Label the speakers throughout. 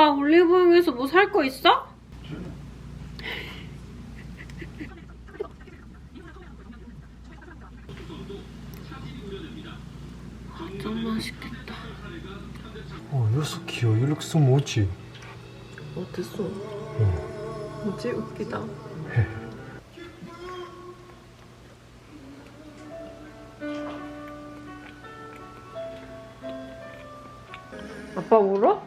Speaker 1: 아빠 올리브영에서 뭐 살 거 있어? 아, 좀 맛있겠다.
Speaker 2: 어, 귀여워. You look so mochi.
Speaker 1: 어땠어? 뭐지? 웃기다. 아빠 울어?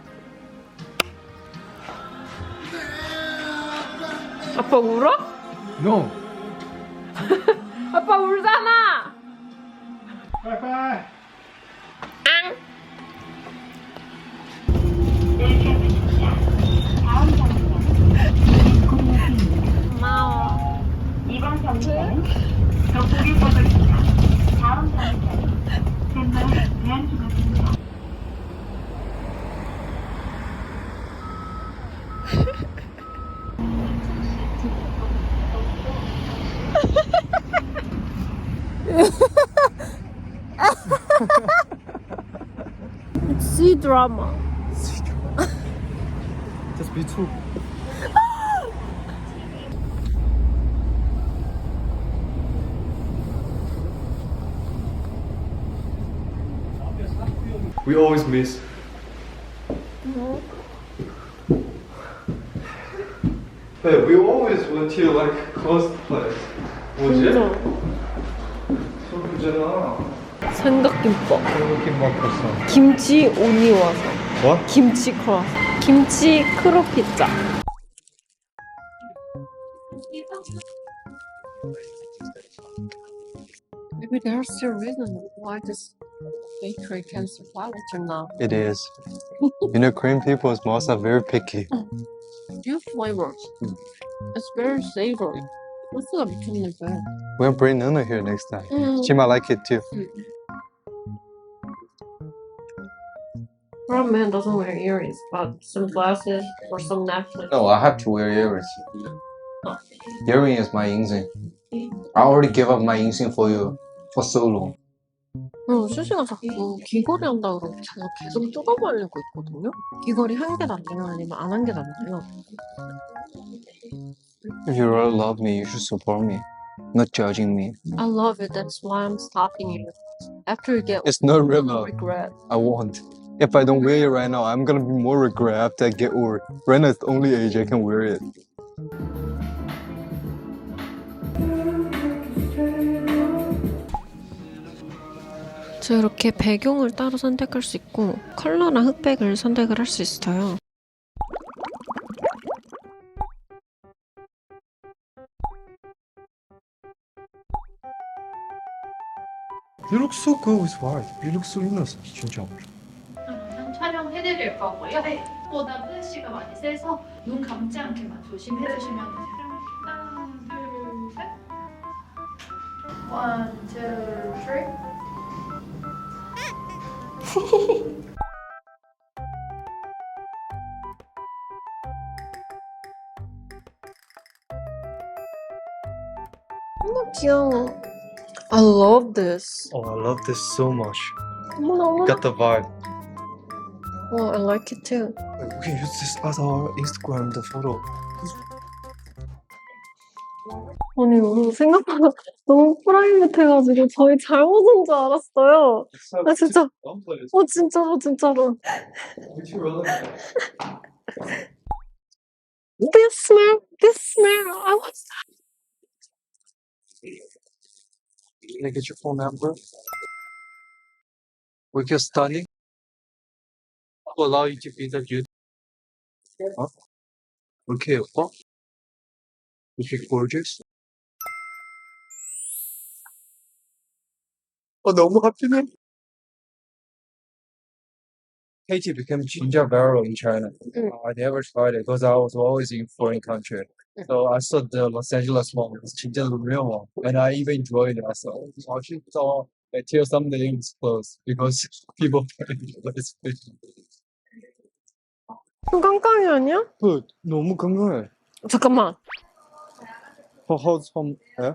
Speaker 1: 아빠 울어?
Speaker 2: No.
Speaker 1: C 드라마.
Speaker 2: Just be true. We always miss. Hey, we always went to like close place. 뭐지? 소주잖아.
Speaker 1: 삼각김밥.
Speaker 2: 느낌 바꿨어.
Speaker 1: 김치 오니와사.
Speaker 2: 뭐?
Speaker 1: 김치 크로스. 김치 크로 피자. Maybe there's a reason why this bakery can survive until now.
Speaker 2: It is. you know, Korean people's mouths are very picky.
Speaker 1: New flavors. It's very savory. 소스가 미쳤는데.
Speaker 2: We'll bring Nana here next time.
Speaker 1: 음.
Speaker 2: She might like it too.
Speaker 1: Grown man doesn't wear earrings, but some glasses or some necklace.
Speaker 2: No, I have to wear earrings. Earring is my instinct. I already gave up my instinct for you for so long.
Speaker 1: 응, 수지가 자꾸 귀걸이 한다 그러고 제가 계속 뜯어버리고 있거든요. 귀걸이 한 개 낫나요? 아니면 안 한 게 낫나요?
Speaker 2: If you really love me, you should support me, not judging me.
Speaker 1: I love it. That's why I'm stopping you. After you get
Speaker 2: It's not real
Speaker 1: no
Speaker 2: love.
Speaker 1: regret.
Speaker 2: I won't. If I don't wear it right now, I'm gonna be more regret after I get it. Right now, it's the only age I can wear it.
Speaker 1: 저 이렇게 배경을 따로 선택할 수 있고 컬러랑 흑백을 선택을 할 수 있어요.
Speaker 2: You look so good with white. You look so innocent. 진짜.
Speaker 3: 촬영해드릴 거고요. 네. 보다 플래시가 많이 세서 눈 감지 않게만 조심해 주시면 돼요. 하나, 둘, 셋. One, two, three.
Speaker 1: 너무 귀여워. I love this.
Speaker 2: Oh, I love this so much. Got the vibe.
Speaker 1: Oh, I like it too.
Speaker 2: We can use this as our Instagram, the photo.
Speaker 1: 아니 오늘 생각보다 너무 프라이빗해가지고 저희 잘못 온 줄 알았어요. 아 진짜. 어 진짜로 진짜로. This smell, this smell. I was.
Speaker 2: Can I get your phone number? We can study. To allow you to be the youth. Huh? Okay, what? Is she gorgeous? 어, 너무 하필해. Katie became ginger viral in China.
Speaker 1: Mm.
Speaker 2: I never tried it because I was always in foreign country. So I saw the Los Angeles one, it's 진짜 the real one, and I even enjoyed it. So I should saw until someday it's closed because people but it's
Speaker 1: 깡깡이 아니야?
Speaker 2: 그 너무 건강해.
Speaker 1: 잠깐만.
Speaker 2: From eh?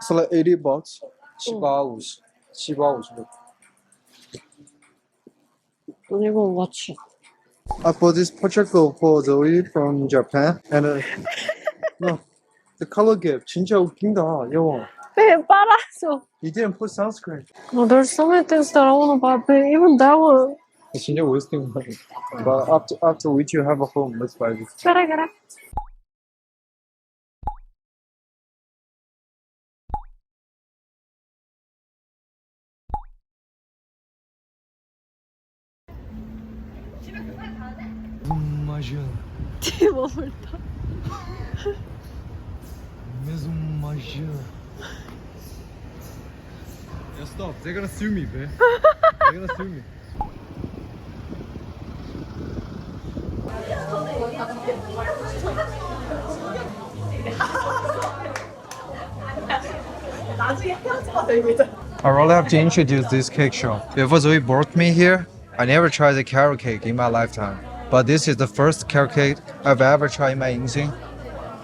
Speaker 2: So like 80 bucks. 7, 50. 7, 50.
Speaker 1: 돈 이거 watch.
Speaker 2: I bought this portrait for Zoe from Japan, and uh, no, the color gap 진짜 웃긴다, 여보.
Speaker 1: 네, 빨아줘.
Speaker 2: You didn't put sunscreen.
Speaker 1: Oh, there's so many things that I want to buy, but even that one.
Speaker 2: 진짜 wasting money. But after after which you have a home, let's buy this.
Speaker 1: 그래, 그래.
Speaker 2: 맞아.
Speaker 1: 뒤에 머물다.
Speaker 2: Mesmo 맞아. Yeah, stop. They're gonna sue me, man. They're gonna sue me. I really have to introduce this cake shop. Before Zoe brought me here, I never tried the carrot cake in my lifetime. But this is the first carrot cake I've ever tried in my Yingxing,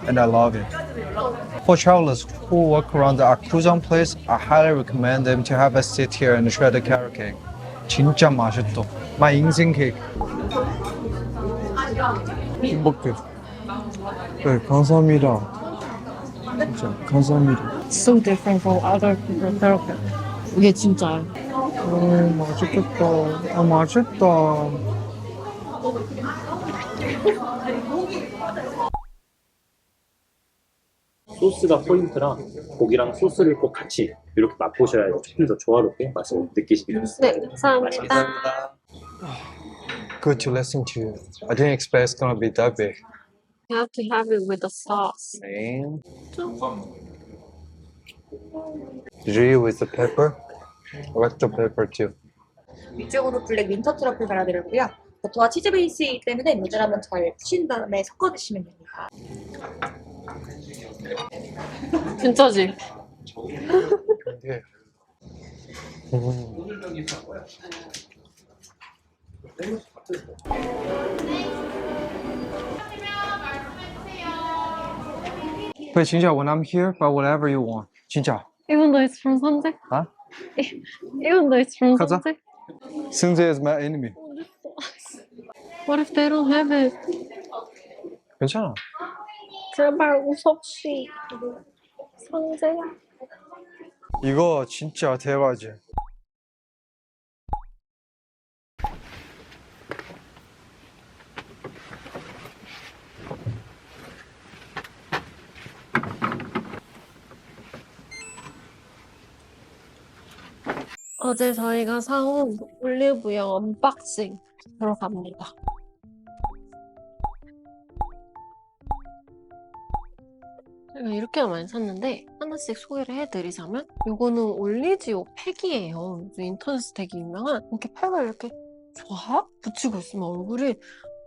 Speaker 2: and I love it. For travelers who walk around the Akuzan place, I highly recommend them to have a sit here and try the carrot cake. 진짜 맛있다. My Yingxing cake. 행복해. 네, 감사합니다. 진짜 감사합니다.
Speaker 1: So different from other people therapy. 이게 진짜야.
Speaker 2: 어, 맛있겠다. 아, 맛있다.
Speaker 4: 소스가 포인트라 고기랑 소스를 꼭 같이 이렇게 맛보셔야 조금 더 조화롭게 맛을 느끼시게 됩니다.
Speaker 1: 네, 감사합니다.
Speaker 2: Good to listen to you. I didn't expect it's gonna be that big.
Speaker 1: You have to have it with the sauce.
Speaker 2: Same. Did you eat with the pepper? I like the pepper too.
Speaker 5: 위쪽으로 블랙 윈터 트러플 발라드리고요. 버터와 치즈 베이스이기 때문에 모자라면잘 푸신 다음에 섞어 드시면 됩니다.
Speaker 1: 진짜지?
Speaker 2: 네. 음. But 진짜 when I'm here, buy whatever you want. 진짜.
Speaker 1: Even though it's from 선재?
Speaker 2: Huh?
Speaker 1: Even though it's from
Speaker 2: 가자.
Speaker 1: 선재?
Speaker 2: 승재 is my enemy.
Speaker 1: What if they don't have it?
Speaker 2: 괜찮아.
Speaker 1: 제발 우섭씨. 선재야.
Speaker 2: 이거 진짜 대박이지.
Speaker 1: 어제 저희가 사온 올리브영 언박싱 들어갑니다. 제가 이렇게 많이 샀는데 하나씩 소개를 해드리자면 이거는 올리지오 팩이에요. 인터넷에서 되게 유명한 이렇게 팩을 이렇게 쫙 붙이고 있으면 얼굴이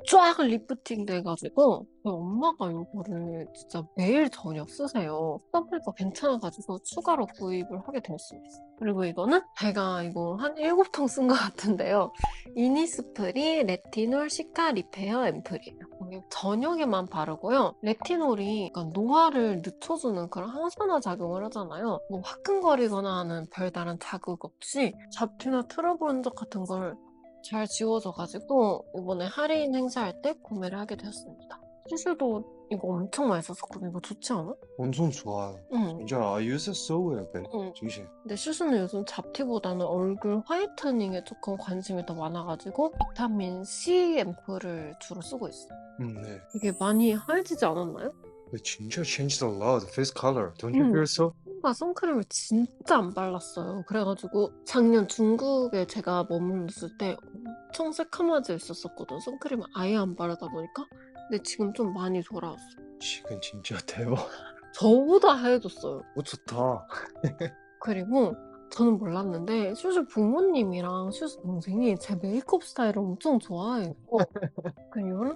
Speaker 1: 쫙 리프팅 돼가지고 저희 엄마가 이거를 진짜 매일 저녁 쓰세요. 써보니까 괜찮아가지고 추가로 구입을 하게 되었습니다. 그리고 이거는 제가 이거 한 7통 쓴 것 같은데요. 이니스프리 레티놀 시카 리페어 앰플이에요. 저녁에만 바르고요. 레티놀이 약간 노화를 늦춰주는 그런 항산화 작용을 하잖아요. 뭐 화끈거리거나 하는 별다른 자극 없이 잡티나 트러블 흔적 같은 걸 잘 지워져가지고 이번에 할인 행사할 때 구매를 하게 되었습니다. 시술도 이거 엄청 많이 썼었거든요. 이거 좋지 않아?
Speaker 2: 엄청 좋아.
Speaker 1: 응.
Speaker 2: 진짜 it so well, babe.
Speaker 1: 응.
Speaker 2: 진심.
Speaker 1: 근데 슈즈는 요즘 잡티보다는 얼굴 화이트닝에 조금 관심이 더 많아가지고 비타민 C 앰플을 주로 쓰고 있어요.
Speaker 2: 음, 네.
Speaker 1: 이게 많이 하얘지지 않았나요?
Speaker 2: But 진짜 changed a lot. Face color. Don't you
Speaker 1: 음.
Speaker 2: feel so?
Speaker 1: 뭔가 선크림을 진짜 안 발랐어요. 그래가지고 작년 중국에 제가 머물렀을 때 엄청 새카마져 있었었거든. 선크림을 아예 안 바르다 보니까. 근데 지금 좀 많이 돌아왔어요.
Speaker 2: 지금 진짜 대박.
Speaker 1: 저보다 하얘졌어요.
Speaker 2: 오 좋다.
Speaker 1: 그리고 저는 몰랐는데 슈즈 부모님이랑 슈즈 동생이 제 메이크업 스타일을 엄청 좋아해요. 그리고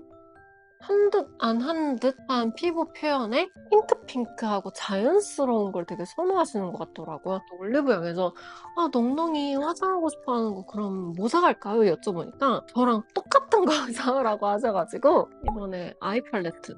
Speaker 1: 한 듯 안 한 듯한 피부 표현에 핑크 핑크하고 자연스러운 걸 되게 선호하시는 것 같더라고요. 또 올리브영에서 아 넉넉히 화장하고 싶어하는 거 그럼 뭐 사갈까요? 여쭤보니까 저랑 똑같은 거 사오라고 하셔가지고 이번에 아이 팔레트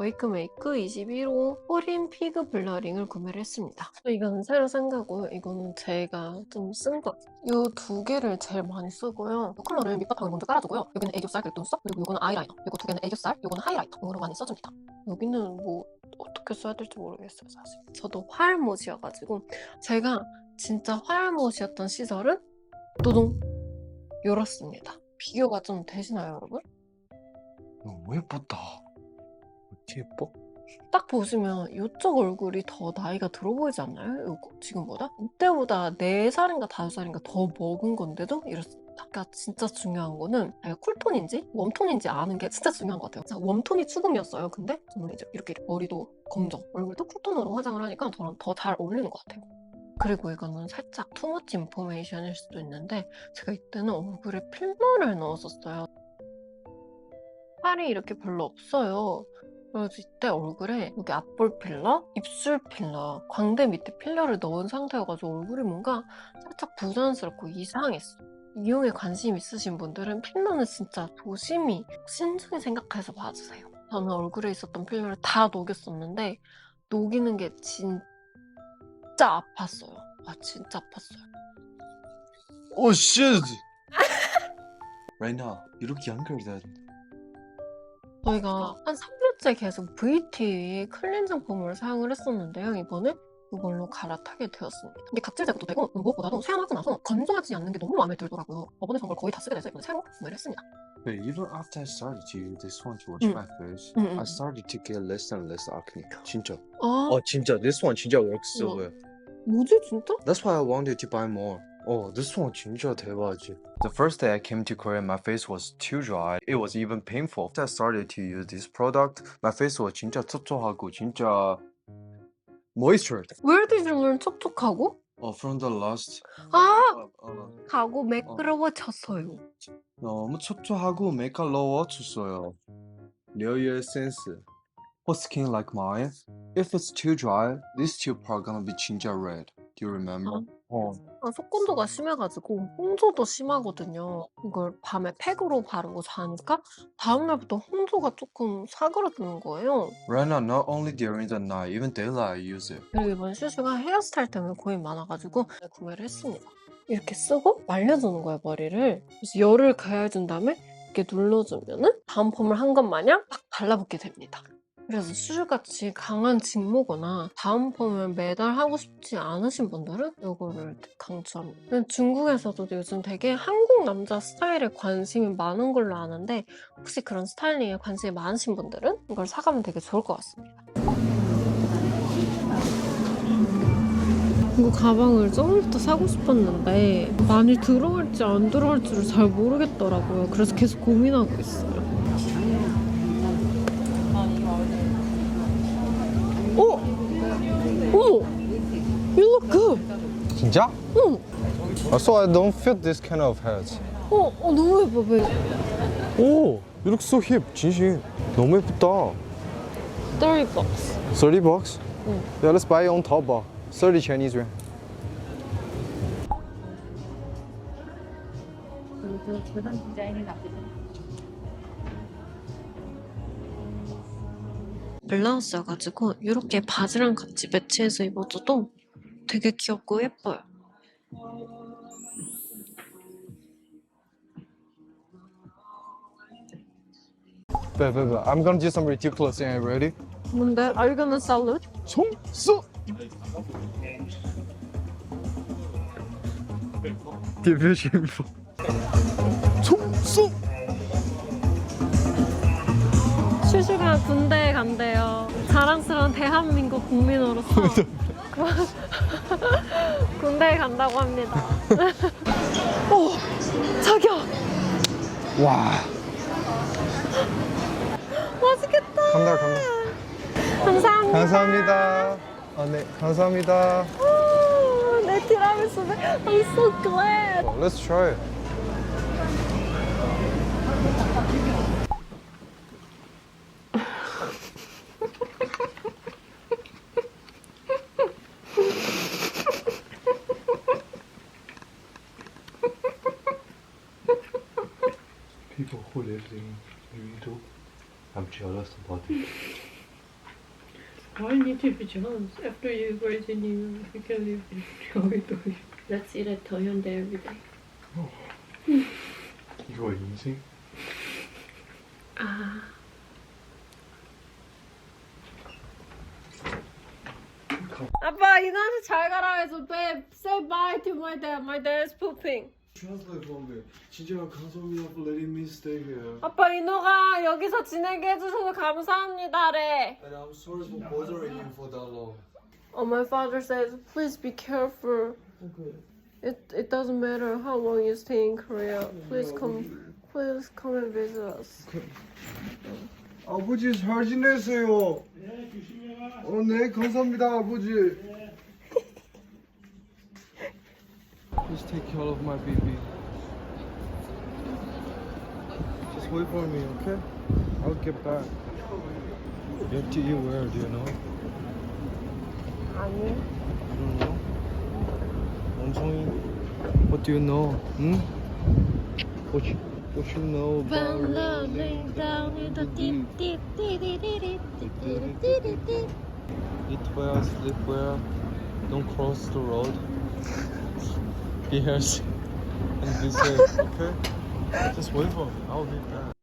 Speaker 1: 웨이크메이크 21호 호린 피그 블러링을 구매를 했습니다. 이거는 새로 산 거고요. 이거는 제가 좀쓴 거. 이두 개를 제일 많이 쓰고요. 이 컬러를 밑바탕에 먼저 깔아주고요. 여기는 애교살 그리고 눈썹 그리고 이거는 아이라이너 그리고 두 개는 애교살 이거는 하이라이터로 많이 써줍니다. 여기는 뭐 어떻게 써야 될지 모르겠어요 사실. 저도 화알못이어가지고 제가 진짜 화알못이었던 시절은 또동 요렇습니다. 비교가 좀 되시나요 여러분?
Speaker 6: 너무 예뻤다. 예뻐?
Speaker 1: 딱 보시면 이쪽 얼굴이 더 나이가 들어 보이지 않나요? 이거 지금보다? 이때보다 4살인가 5살인가 더 먹은 건데도 이렇습니다. 그러니까 진짜 중요한 거는 쿨톤인지 웜톤인지 아는 게 진짜 중요한 것 같아요. 웜톤이 추금이었어요. 근데 저는 이제 이렇게 머리도 검정, 얼굴도 쿨톤으로 화장을 하니까 저랑 더 잘 어울리는 것 같아요. 그리고 이거는 살짝 투머치 인포메이션일 수도 있는데 제가 이때는 얼굴에 필러를 넣었었어요. 살이 이렇게 별로 없어요. 그래서 이때 얼굴에 여기 앞볼 필러, 입술 필러, 광대 밑에 필러를 넣은 상태여가지고 얼굴이 뭔가 살짝 부자연스럽고 이상했어. 미용에 관심 있으신 분들은 필러는 진짜 조심히 신중히 생각해서 봐주세요. 저는 얼굴에 있었던 필러를 다 녹였었는데 녹이는 게 진짜 아팠어요. 아 진짜 아팠어요.
Speaker 6: Oh shit! right now, 이렇게 연결돼.
Speaker 1: 저희가 한 3년 째 계속 VT 클렌징 폼을 사용을 했었는데요. 이번에 이걸로 갈아타게 되었습니다. 이게 각질 제거도 되고 무엇보다도 사용하고 나서 건조하지 않는 게 너무 마음에 들더라고요. 저번에 전걸 거의 다 쓰게 돼서 이번에 새로 구매를 했습니다.
Speaker 2: But even after I started to use this one to wash
Speaker 1: Mm.
Speaker 2: my face,
Speaker 1: Mm, mm,
Speaker 2: I
Speaker 1: mm.
Speaker 2: started to get less and less acne. 진짜.
Speaker 1: 아
Speaker 6: 어 진짜 this one 진짜 works so well.
Speaker 1: 뭐지 진짜?
Speaker 2: That's why I wanted to buy more. Oh, this one 진짜 대박이지. The first day I came to Korea, my face was too dry. It was even painful. After I started to use this product, my face was 진짜 촉촉하고 진짜 moistured.
Speaker 1: Where did you learn 촉촉하고?
Speaker 2: Oh, from the last.
Speaker 1: 아
Speaker 2: 어,
Speaker 1: 하고 매끄러워졌어요.
Speaker 2: 너무 촉촉하고 매끄러워졌어요. 레이어 센스. For skin like mine, if it's too dry, these two are gonna be 진짜 red. Do you remember?
Speaker 6: 어.
Speaker 1: 아, 속건조가 심해가지고 홍조도 심하거든요. 이걸 밤에 팩으로 바르고 자니까 다음날부터 홍조가 조금 사그러드는 거예요.
Speaker 2: Right now, not only during the night, even daylight I use it.
Speaker 1: 그리고 이번 슈슈가 헤어스타일 때문에 고민 많아가지고 구매를 했습니다. 이렇게 쓰고 말려주는 거예요, 머리를. 그래서 열을 가해준 다음에 이렇게 눌러주면은 다음 폼을 한 것 마냥 딱 달라붙게 됩니다. 그래서 슈슈같이 강한 직모거나 다음 폼을 매달 하고 싶지 않으신 분들은 이거를 강추합니다. 중국에서도 요즘 되게 한국 남자 스타일에 관심이 많은 걸로 아는데 혹시 그런 스타일링에 관심이 많으신 분들은 이걸 사가면 되게 좋을 것 같습니다. 이거 가방을 조금부터 사고 싶었는데 많이 들어갈지 안 들어갈지를 잘 모르겠더라고요. 그래서 계속 고민하고 있어요. Good!
Speaker 2: 진짜?
Speaker 1: 응!
Speaker 2: So I don't fit this kind of hats.
Speaker 1: 어, 어 너무 예뻐. 왜?
Speaker 2: 오, you look so hip, 진심. 너무 예쁘다.
Speaker 1: 30 bucks.
Speaker 2: 30 bucks?
Speaker 1: 응.
Speaker 2: Yeah, let's buy it on Taobao. 30 Chinese yuan.
Speaker 1: 블라우스여가지고 이렇게 바지랑 같이 매치해서 입어줘도 되게 귀엽고 예뻐요.
Speaker 2: But, but, but, I'm gonna do some ridiculous thing. Ready?
Speaker 1: 뭔데? Are you gonna salute?
Speaker 2: 송수. 대표 신부. 송수.
Speaker 1: 슈슈가 군대에 간대요. 자랑스러운 대한민국 국민으로서 군대에 간다고 합니다. 오, 자기야,
Speaker 2: 와.
Speaker 1: 맛있겠다.
Speaker 2: 간다 간다.
Speaker 1: 감사합니다.
Speaker 2: 감사합니다. 아, 네, 감사합니다.
Speaker 1: 오, 내 티라미수. I'm so glad.
Speaker 2: Let's try it.
Speaker 7: I'm jealous about it.
Speaker 8: Why need to be chance? After you graduate in New York, you can live in Hokkaido. Let's eat at Toyonde every day.
Speaker 2: 이거 인생?
Speaker 8: 아.
Speaker 1: 아빠 이나한테 잘 가라 해서 babe say bye to my dad. My dad is pooping.
Speaker 2: Translate for me. 진짜 감사합니다 for letting me stay here.
Speaker 1: 아빠 이노가 여기서 지내게 해주셔서 감사합니다래.
Speaker 2: And I'm sorry for bothering you for that long.
Speaker 1: Oh, my father says, please be careful. It it doesn't matter how long you stay in Korea. Please come, please come and visit us.
Speaker 2: 아버지 잘 지내세요. 어, 네, 감사합니다, 아버지. Please take care of my baby. Just wait for me, okay? I'll get back. What do you wear? Do you know?
Speaker 1: 아니.
Speaker 2: I don't know. 원성이, what do you know? Hmm? What you, what you know about rolling down in the deep, deep, Eat well, sleep well, don't cross the road. Be healthy and be safe, okay? Just wait for me, I'll be back.